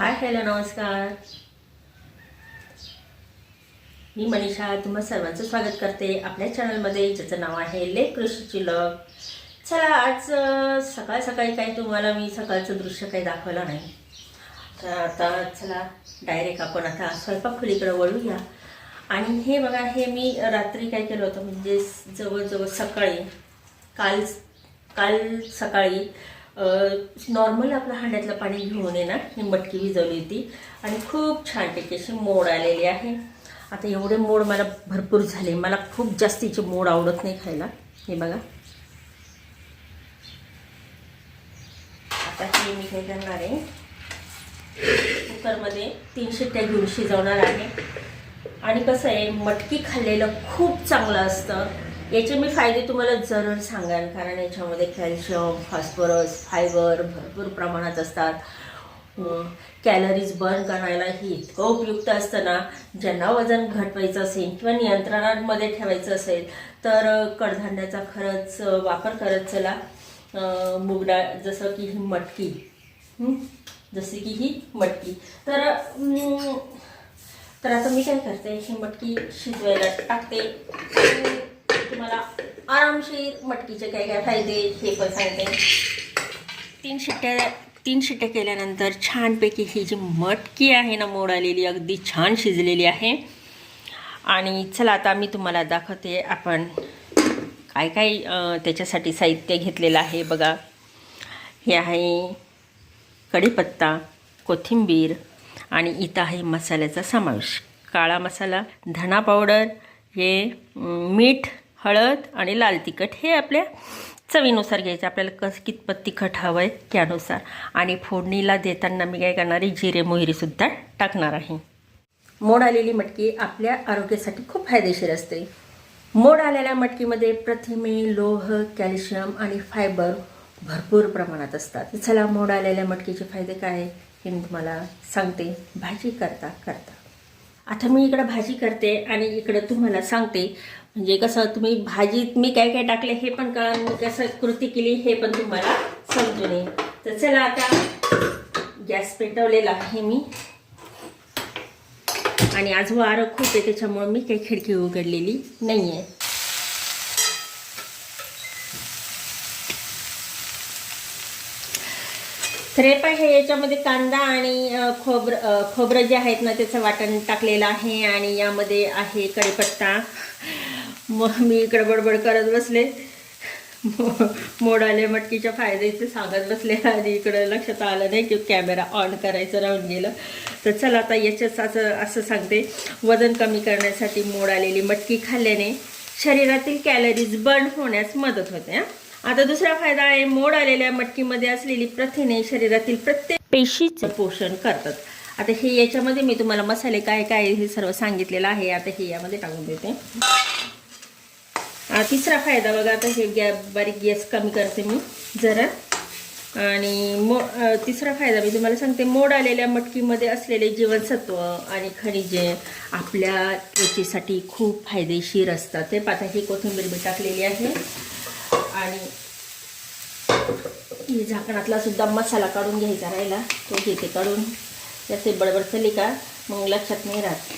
Hi hello नमस्कार. मी मनीषा. तुम्हा सर्वांचं स्वागत करते आपल्या चॅनलमध्ये ज्याचं नाव आहे लेख कृषीची लग. चला आज सकाळ सकाळी काही तुम्हाला मी सकाळचं दृश्य काही दाखवलं नाही. तर आता चला डायरेक्ट आपण आता स्वयंपाक खोलीकडे वळूया. आणि हे बघा हे मी रात्री काय केलं होतं म्हणजे जवळजवळ सकाळी काल काल सकाळी नॉर्मल आपलं हांड्यातलं पाणी घेऊन ये ना ही मटकी विजवली होती. आणि खूप छानपैकी अशी मोड आलेली आहे. आता एवढे मोड मला भरपूर झाले. मला खूप जास्तीचे मोड आवडत नाही खायला. हे बघा. आता हे मी काय करणार आहे. कुकरमध्ये तीन शिट्ट्या घेऊन शिजवणार आहे. आणि कसं आहे मटकी खाल्लेलं खूप चांगलं असतं. याचे मी फायदे तुम्हाला जरूर सांगाल कारण याच्यामध्ये कॅल्शियम फॉस्फरस फायबर भरपूर प्रमाणात असतात. कॅलरीज बर्न करायला ही इतकं उपयुक्त असतं ना ज्यांना वजन घटवायचं असेल किंवा नियंत्रणामध्ये ठेवायचं असेल तर कडधान्याचा खरंच वापर करत चला. मुगडा मूग डाळ जसं की ही मटकी. जसे की ही मटकी. तर तर आता मी काय करते ही मटकी शिजवायला टाकते. तुम्हाला आरामशीर मटकीचे काय काय फायदे हे पण सांगते. तीन शिट्ट्या तीन शिट्ट्या केल्यानंतर छानपैकी ही जी मटकी आहे ना मोड आलेली अगदी छान शिजलेली आहे. आणि चला आता मी तुम्हाला दाखवते आपण काय काय त्याच्यासाठी साहित्य घेतलेलं आहे. बघा हे आहे कढीपत्ता कोथिंबीर आणि इथं आहे मसाल्याचा समावेश. काळा मसाला धना पावडर हे मीठ हळद आणि लाल तिखट हे आपल्या चवीनुसार घ्यायचं. आपल्याला कस कितपत तिखट हवं आहे त्यानुसार. आणि फोडणीला देताना मी काय करणार आहे जिरे मोहरीसुद्धा टाकणार आहे. मोड आलेली मटकी आपल्या आरोग्यासाठी खूप फायदेशीर असते. मोड आलेल्या मटकीमध्ये प्रथिमे लोह कॅल्शियम आणि फायबर भरपूर प्रमाणात असतात. चला मोड आलेल्या मटकीचे फायदे काय आहे हे मी तुम्हाला सांगते भाजी करता करता आता मी इकडं भाजी करते आणि इकडं तुम्हाला सांगते म्हणजे कसं तुम्ही भाजीत मी काय काय टाकले हे पण कळा मी कसं कृती केली हे पण तुम्हाला समजून येईल. तर चला आता गॅस पेटवलेला आहे मी. आणि आज वारं खूप आहे त्याच्यामुळे मी काही खिडकी उघडलेली नाही आहे तर हे पण हे याच्यामध्ये कांदा आणि खोबरं खोबरं जे आहेत ना त्याचं वाटण टाकलेलं आहे आणि यामध्ये आहे कढीपत्ता. मग मी इकडं बडबड करत बसले. मोडाले मटकीच्या फायद्याचे सांगत बसले. आणि इकडं लक्षात आलं नाही की कॅमेरा ऑन करायचं राहून गेलं. तर चला आता याच्याच असं असं सांगते. वजन कमी करण्यासाठी मोड आलेली मटकी खाल्ल्याने शरीरातील कॅलरीज बर्न होण्यास मदत होते आता दुसरा फायदा आहे मोड आलेल्या मटकीमध्ये असलेली प्रथिने शरीरातील प्रत्येक पेशीचं पोषण करतात. आता हे याच्यामध्ये मी तुम्हाला मसाले काय काय हे सर्व सांगितलेलं आहे आता हे यामध्ये टाकून देते. तिसरा फायदा बघा आता हे गॅ बारीक गॅस कमी करते मी जरा. आणि मो तिसरा फायदा मी तुम्हाला सांगते मोड आलेल्या मटकीमध्ये असलेले जीवनसत्व आणि खनिजे आपल्या त्वचेसाठी खूप फायदेशीर असतात. ते पाता ही कोथिंबीर मी टाकलेली आहे. आणि झाकणातला सुद्धा मसाला काढून घ्यायचा राहिला तो घेते काढून. त्याचे बडबड चली का मग लक्षात नाही राहत.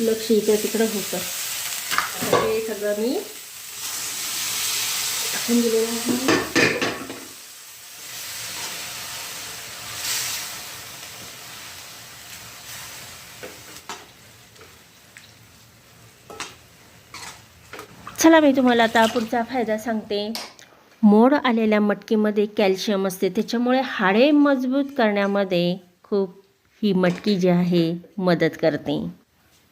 लक्ष इकडं तिकडं होतं. सगळं मी टाकून दिलेलं आहे चला मी तुम्हाला आता पुढचा फायदा सांगते. मोड आलेल्या मटकीमध्ये कॅल्शियम असते त्याच्यामुळे हाडे मजबूत करण्यामध्ये खूप ही मटकी जी आहे मदत करते.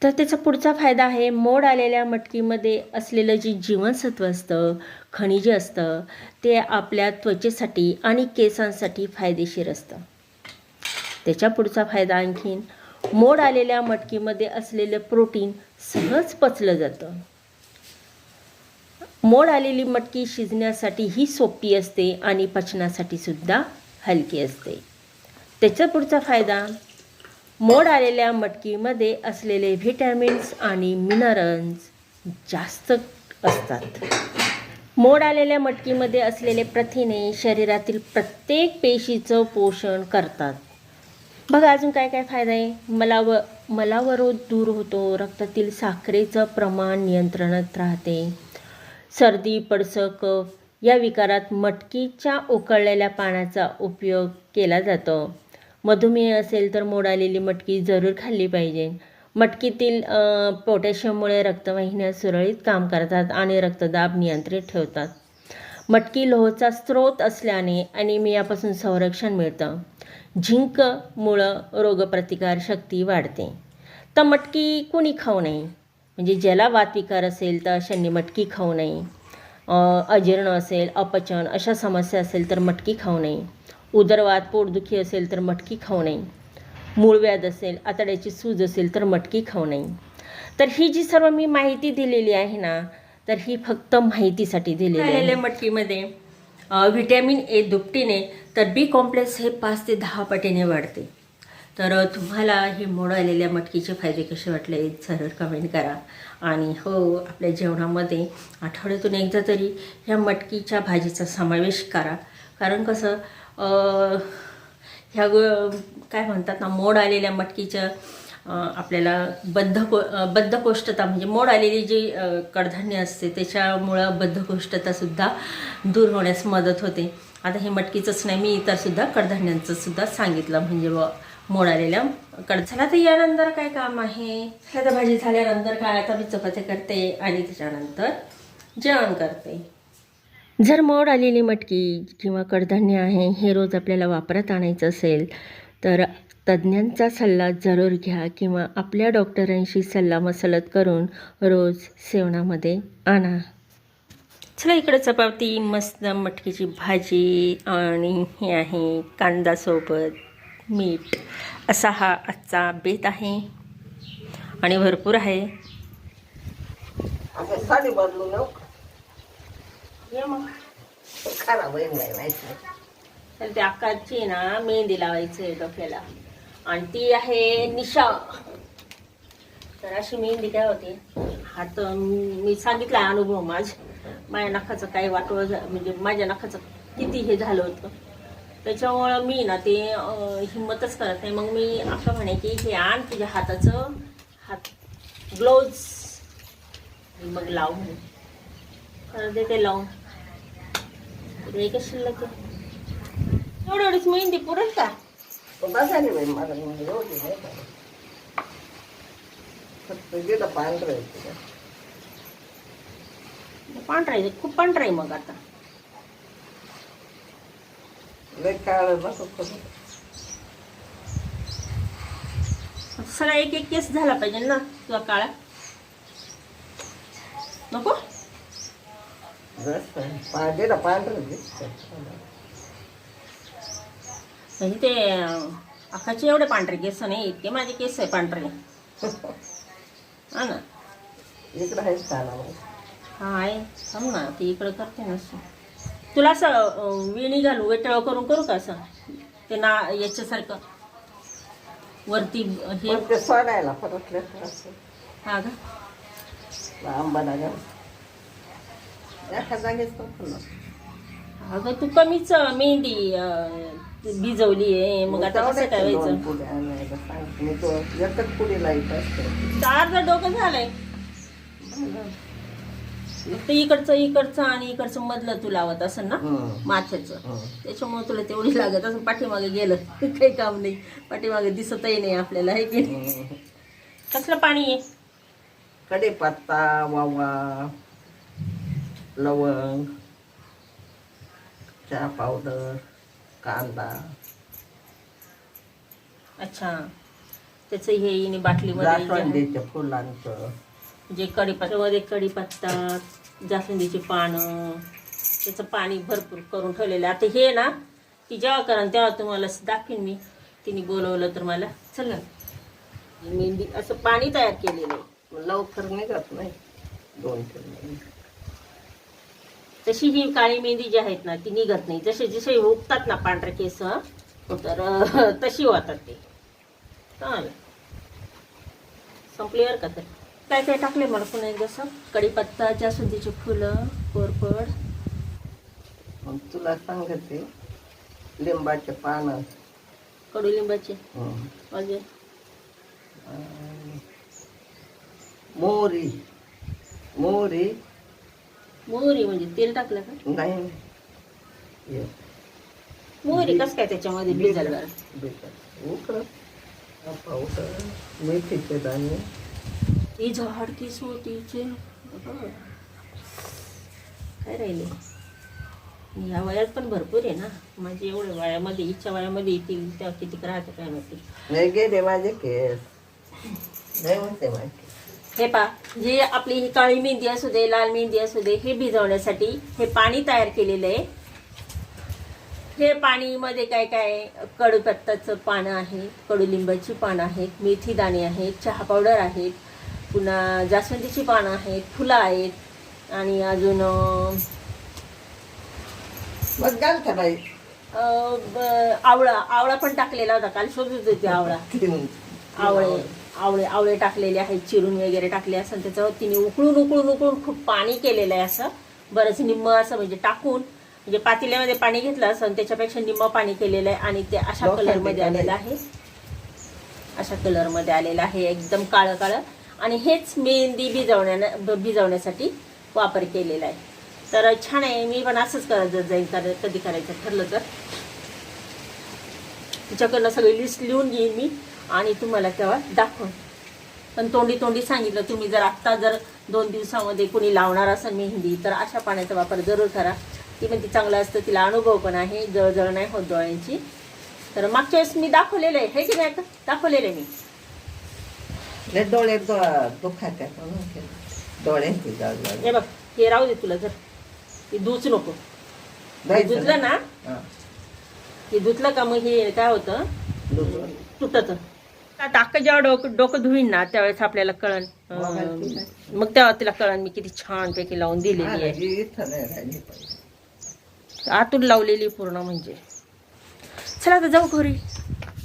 तर त्याचा पुढचा फायदा आहे मोड आलेल्या मटकीमध्ये असलेलं जे जीवनसत्व असतं खनिजे असतं ते आपल्या त्वचेसाठी आणि केसांसाठी फायदेशीर असतं. त्याच्या पुढचा फायदा आणखीन मोड आलेल्या मटकीमध्ये असलेलं प्रोटीन सहज पचलं जातं. मोड आलेली मटकी शिजण्यासाठी ही सोपी असते आणि पचनासाठी सुद्धा हलकी असते. त्याचा पुढचा फायदा मोड आलेल्या मटकीमध्ये असलेले व्हिटॅमिन्स आणि मिनरल्स जास्त असतात. मोड आलेल्या मटकीमध्ये असलेले प्रथिने शरीरातील प्रत्येक पेशीचं पोषण करतात. बघा अजून काय काय फायदा आहे? मलाव मलावरोध दूर होतो रक्तातील साखरेचं प्रमाण नियंत्रणात राहते. सर्दी पडसं कफ या विकारात मटकीच्या उकळलेल्या पाण्याचा उपयोग केला जातो. मधुमेह असेल तर मोडालेली मटकी जरूर खाल्ली पाहिजे. मटकीतील पोटॅशियममुळे रक्तवाहिन्या सुरळीत काम करतात आणि रक्तदाब नियंत्रित ठेवतात. मटकी लोहचा स्रोत असल्याने अनिमियापासून संरक्षण मिळतं. झिंकमुळं रोगप्रतिकार शक्ती वाढते. तर मटकी कुणी खाऊ नये? म्हणजे ज्याला वातविकार असेल तर अशांनी मटकी खाऊ नये. अजीर्ण असेल अपचन अशा समस्या असेल तर मटकी खाऊ नये. उदरवात पोटदुखी असेल तर मटकी खाऊ नये. मूळव्याध असेल आतड्याची सूज असेल तर मटकी खाऊ नये. तर ही जी सर्व मी माहिती दिलेली आहे ना तर ही फक्त माहितीसाठी दिलेली आहे. मटकीमध्ये व्हिटॅमिन ए दुपटीने तर बी कॉम्प्लेक्स हे पाच ते दहा पटीने वाढते. तर तुम्हाला हे मोड आलेल्या मटकीचे फायदे कसे वाटले सरळ कमेंट करा. आणि हो आपल्या जेवणामध्ये आठवड्यातून एकदा तरी ह्या मटकीच्या भाजीचा समावेश करा. कारण कसं ह्या काय म्हणतात ना मोड आलेल्या मटकीच्या आपल्याला बद्धको बद्धकोष्ठता म्हणजे मोड आलेली जी कडधान्य असते त्याच्यामुळं बद्धकोष्ठतासुद्धा दूर होण्यास मदत होते. आता हे मटकीचंच नाही मी इतरसुद्धा कडधान्यांचं सुद्धा सांगितलं म्हणजे व मोड आलेल्या कड झाला तर यानंतर काय काम आहे? चला तर भाजी झाल्यानंतर काय? आता मी चपात्या करते आणि त्याच्यानंतर जेवण करते. जर मोड आलेली मटकी किंवा कडधान्य आहे हे रोज आपल्याला वापरात आणायचं असेल तर तज्ज्ञांचा सल्ला जरूर घ्या किंवा आपल्या डॉक्टरांशी सल्लामसलत करून रोज सेवनामध्ये आणा. चला इकडे चपाती मस्त मटकीची भाजी आणि हे आहे कांदासोबत मीठ. असा हा आजचा बेत आहे आणि भरपूर आहे आपण साडी बदलू नको ये मग खराब होईल नाही. माहिती तर त्या अक्काची ना मेहंदी लावायची आहे डोक्याला. आणि ती आहे निशा. तर अशी मेहंदी काय होती? हात मी सांगितला अनुभव माझ. माझ्या नखाचं काही वाटव झा- म्हणजे माझ्या नखाचं किती हे झालं होतं. त्याच्यामुळं मी ना ते हिंमतच करत नाही. मग मी असं म्हणे की हे आण तुझ्या हाताचं हात ग्लोव्ज मग लाव म्हणे ते ते लावून. एकच शिल्लक एवढी एवढीच मेहंदी पुरेल का? पण बसायला बाई मला म्हणजे एवढी नाही का. फक्त गेलं पांढरं आहे. पांढरा आहे खूप पांढरा आहे मग आता. लय काळ सगळा एक एक केस झाला पाहिजे ना तुझा काळा? नको? पांढरं म्हणजे ते अं, आकाचे एवढे पांढरे केस नाही इतके माझे केस आहे पांढरे. हा ना? इकडं आहेच हा आहे थांब ना ती इकडं करते ना. तुला असं वेणी घालू वेटळ करून करू का असं? ते ना याच्यासारखं. वरती हे. सोडायला परत हा का? आंबा लागा एका जागेच अगं तू कमीच मेहंदी भिजवली आहे. मग आता कसं तो एकच पुडी लाइट असते. चार डोकं झालंय. फक्त इकडचं इकडचं आणि इकडचं मधलं तू लावत असं ना. माथ्याचं. त्याच्यामुळे तुला तेवढी लागत असं पाठीमागे गेलं काही काम नाही. पाठीमागे दिसतही नाही आपल्याला की? हम्म. कसलं पाणी आहे? कढीपत्ता वावा. लवंग चहा पावडर कांदा. अच्छा. त्याचं हे येणे बाटलीमध्ये. जास्वंदीच्या फुलांचं. जे कढीपत्त्यामध्ये कढीपत्ता जास्वंदीची पानं त्याचं पाणी भरपूर करून ठेवलेलं आहे. आता हे ना ती जेव्हा करा तेव्हा तुम्हाला दाखवीन मी. तिने बोलवलं तर मला. चला मेहंदी असं पाणी तयार केलेलं आहे. लवकर निघत नाही. दोन तीन महिने. तशी ही काळी मेहंदी जी आहेत ना ती निघत नाही. जसे जसे उगतात ना पांढरे केस तर तशी होतात ते. चालेल. संपली बरं का तर? काय काय टाकले मला पुन्हा एकदा असं कढीपत्ता जास्वंदीची फुलं कोरफड. मग तुला सांगते लिंबाचे पानं. कडुलिंबाचे हं. अजून? आणि मोहरी म्हणजे तेल टाकलं का? नाही. हे, मोहरी कसं काय त्याच्यामध्ये? बेसन. उकळत मेथीचे दाणे ही झाड मोतीचे. काय राहिले? ह्या वयात पण भरपूर आहे ना. म्हणजे एवढ्या वयामध्ये हिच्या वयामध्ये येतील तेव्हा किती राहते काय माहिती. नाही गेले माझे केस. नाही म्हणते माहिती. हे पा जे आपली ही काळी मेहंदी असू दे लाल मेहंदी असू दे हे भिजवण्यासाठी हे पाणी तयार केलेलं आहे. हे पाणीमध्ये काय काय कडूपत्ताचं पानं आहे कडुलिंबाची पानं आहेत मेथी दाणे आहेत चहा पावडर आहेत पुन्हा जास्वंदीची पानं आहेत फुलं आहेत आणि अजून अं, मग घाल का बाई. अं, ब- आवळा आवळा पण टाकलेला होता काल शोधत होती आवळा. आवळे. आवळे आवळे टाकलेले आहेत चिरून वगैरे टाकले असं त्याच्यावर तिने उकळून उकळून उकळून खूप पाणी केलेलं आहे असं. बरंच निम्म असं म्हणजे टाकून म्हणजे पातेल्यामध्ये पाणी घेतलं असं त्याच्यापेक्षा निम्म पाणी केलेलं आहे आणि ते अशा कलरमध्ये. आलेलं आहे. अशा कलरमध्ये आलेलं आहे एकदम काळं काळं. आणि हेच मेहंदी भिजवण्या भिजवण्यासाठी वापर केलेला आहे. तर छान आहे मी पण असंच करत जाईल कर कधी करायचं ठरलं तर. तिच्याकडनं सगळी लिस्ट लिहून घेईन मी. आणि तुम्हाला तेव्हा दाखव पण तोंडी तोंडी सांगितलं तुम्ही जर आत्ता जर दोन दिवसामध्ये कुणी लावणार असेल मेहंदी तर अशा पाण्याचा वापर जरूर करा. ती पण ती चांगलं असतं तिला अनुभव पण आहे जळजळ नाही होत डोळ्यांची. तर मागच्या वेळेस मी दाखवलेलं आहे हे की नाही? दाखवलेलं आहे मी. डोळे दो- दुखात्या म्हणून केलं. डोळ्यांची जाळ हे बघ हे राहू दे तुला जर. हे धुच नको. धुतलं ना. हे. धुतलं का मग हे काय होतं. तुटत. आता जेव्हा डोकं डोकं धुईन ना त्यावेळेस आपल्याला कळण. मग तेव्हा तिला कळण मी किती छानपैकी लावून दिलेली आहे. ही. आतून लावलेली पूर्ण म्हणजे. चला आता जाऊ घरी.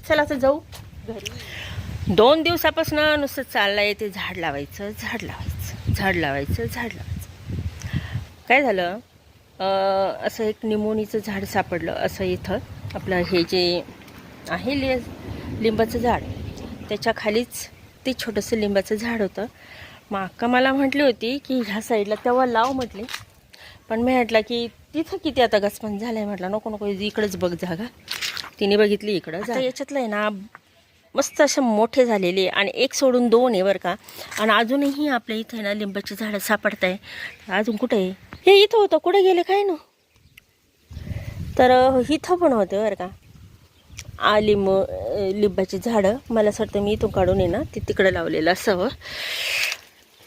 चला आता जाऊ. घरी दोन दिवसापासून नुसतं चाललंय ते झाड लावायचं झाड लावायचं झाड लावायचं झाड लावायचं. काय झालं? असं एक निमोनीचं झाड सापडलं असं इथं. आपलं हे जे आहे लि लिंबाचं झाड त्याच्या खालीच ते छोटंसं लिंबाचं झाड होतं. मग अक्का मला म्हटली होती की ह्या साईडला तेव्हा लाव म्हटली. पण मी म्हटलं की तिथं किती आता गचपण झालंय म्हटलं नको नको इकडंच बघ जागा. तिने बघितली इकडं आता याच्यातलं आहे ना मस्त असे मोठे झालेले आणि एक सोडून दोन आहे बरं का. आणि अजूनही आपल्या इथे आहे ना लिंबाची झाडं सापडत आहे अजून कुठे आहे? हे इथं होतं कुठे गेले काय ना? तर इथं पण होतं बरं का. आ लिंब अं, लिंबाची झाडं. मला असं वाटतं मी इथून काढून ना ते तिकडं लावलेलं असावं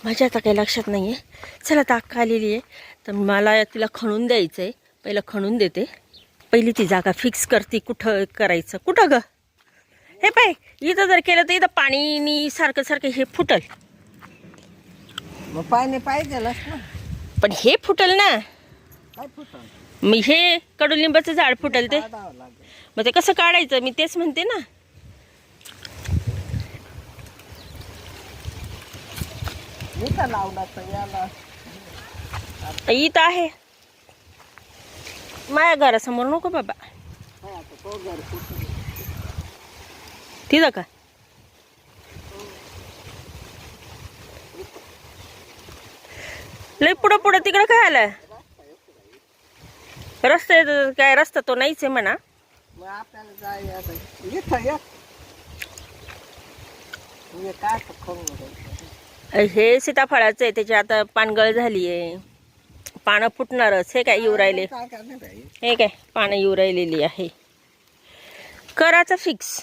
माझ्या आता काही लक्षात नाही आहे चला आता अक्का आलेली आहे. तर मला तिला खणून द्यायचं आहे पहिलं खणून देते. पहिली ती जागा फिक्स करते. कुठं करायचं? कुठं ग? हे पाय इथं जर केलं तर इथं पाणीनी सारखं सारखं हे फुटल. मग पाणी पाहिजेलच ना. पण हे फुटल ना? मग हे कडुलिंबाचं झाड फुटल ते. मग ते कसं काढायचं? मी तेच म्हणते ना. इथं आहे. माझ्या घरासमोर नको बाबा. तिथं. का? लय पुढं पुढं तिकडं काय आलं? रस्ता काय रस्ता तो नाहीच आहे म्हणा. मग आपल्याला जाय आता इथं या. हे काय आता खाऊन बघायचं. हे सीताफळाचं आहे त्याची आता पानगळ झाली आहे पानं फुटणारच हे काय येऊ राहिले? काय करणार बाई? हे काय पानं येऊ राहिलेली आहे. कराचा फिक्स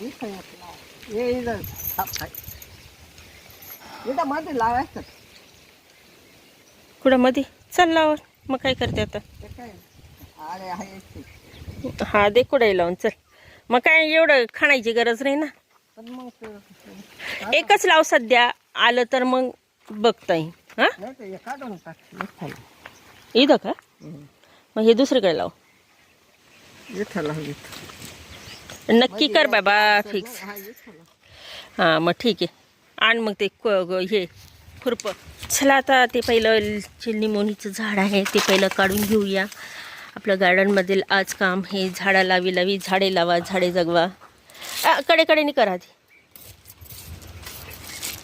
इथं एक लाव. इथं. थांब, थांब. इथं मध्ये लावायचं. कुठं मध्ये? चाललावर मग काय करते आता? ते काय. हा दे कुठे लावून चल. मग काय एवढं खाण्याची गरज नाही ना? एकच लाव सध्या. आलं तर मग बघता येईल हा? इथं का. मग हे दुसरीकडे लाव. नक्की कर बाबा फिक्स. हा मग ठीक आहे. आण मग ते हे खुरपं. चला आता ते पहिलं चिलनिमोनीचं झाड आहे ते पहिलं काढून घेऊया. आपलं गार्डनमधील आज काम हे झाडं लावी लावी झाडे लावा झाडे जगवा. कडेकडेने करा ती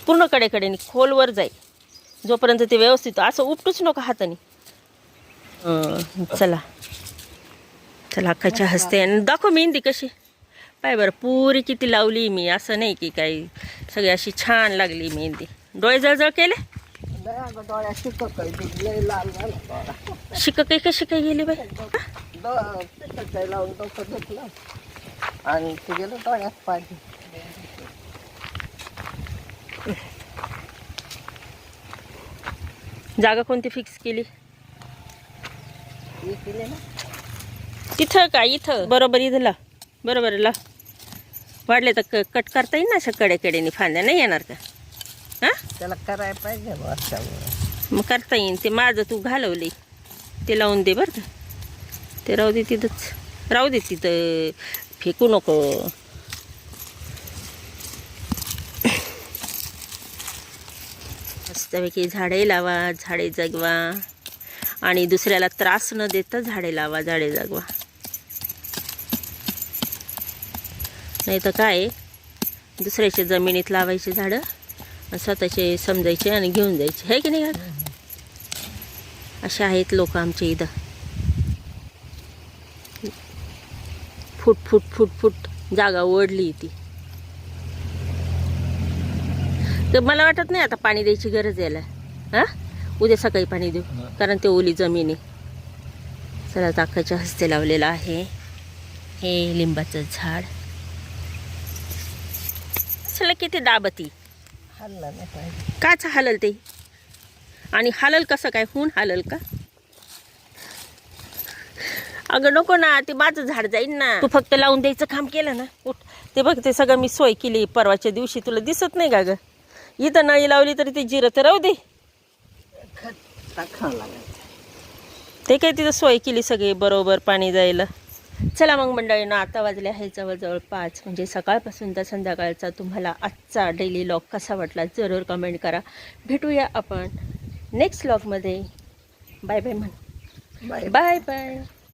पूर्ण कडेकडेने खोलवर जाईल जोपर्यंत ते व्यवस्थित असं उपटूच नका हाताने. चला. चला अक्काच्या हसते. आणि दाखव मेहंदी कशी. पाय बरं पुरी किती लावली मी. असं नाही की काही सगळी अशी छान लागली मेहंदी. डोळे जळजळ केले? ते लय लाल झाला डोळा कशी गेली बाई? डो- लावून डोकं धुतलं आणि ते गेलं डोळ्यात पाणी. जागा कोणती फिक्स केली? हे केले ना. तिथं का? इथं. बरोबर इथं ला. बरोबर ला. वाढले तर क- कट करता येईल ना अशा कडेकडेने? फांद्या नाही येणार का? हां? त्याला करायला पाहिजे वर्षावर. मग करता येईन. ते माझं तू घालवले ते लावून दे बरं का. ते राहू दे तिथंच. राहू दे तिथं. फेकू नको. मस्तपैकी झाडे लावा झाडे जगवा. आणि दुसऱ्याला त्रास न देता झाडे लावा झाडे जगवा. नाही तर काय? दुसऱ्याच्या जमिनीत लावायचे झाडं. स्वतःचे समजायचे आणि घेऊन जायचे. आहे की नाही का? असे आहेत लोक आमच्या इथं. फुट फुट फुट फुट जागा ओढली ती. तर मला वाटत नाही आता पाणी द्यायची गरज यायला. हां? उद्या सकाळी पाणी देऊ. कारण ते ओली जमीन आहे. चला ताकाच्या हस्ते लावलेलं आहे. हे लिंबाचं झाड. चला किती दाबती. हल्ला नाही पाहिजे. काच हलल ते. आणि हलल कसं काय? होऊन हलल का? अगं नको ना ते माझं झाड जाईन ना. तू फक्त लावून द्यायचं काम केलं ना. उठ. ते बघ ते सगळं मी सोय केली परवाच्या दिवशी. तुला दिसत नाही का ग? इथं नळी लावली तरी ते जिरं तर राहू दे. ते काय तिथं सोय केली सगळी बरोबर पाणी जायला चला मग मंडळीनं आता वाजले आहे जवळजवळ पाच. म्हणजे सकाळपासून तर संध्याकाळचा तुम्हाला आजचा डेली लॉग कसा वाटला जरूर कमेंट करा. भेटूया आपण नेक्स्ट लॉगमध्ये बाय बाय म्हण. Bye bye bye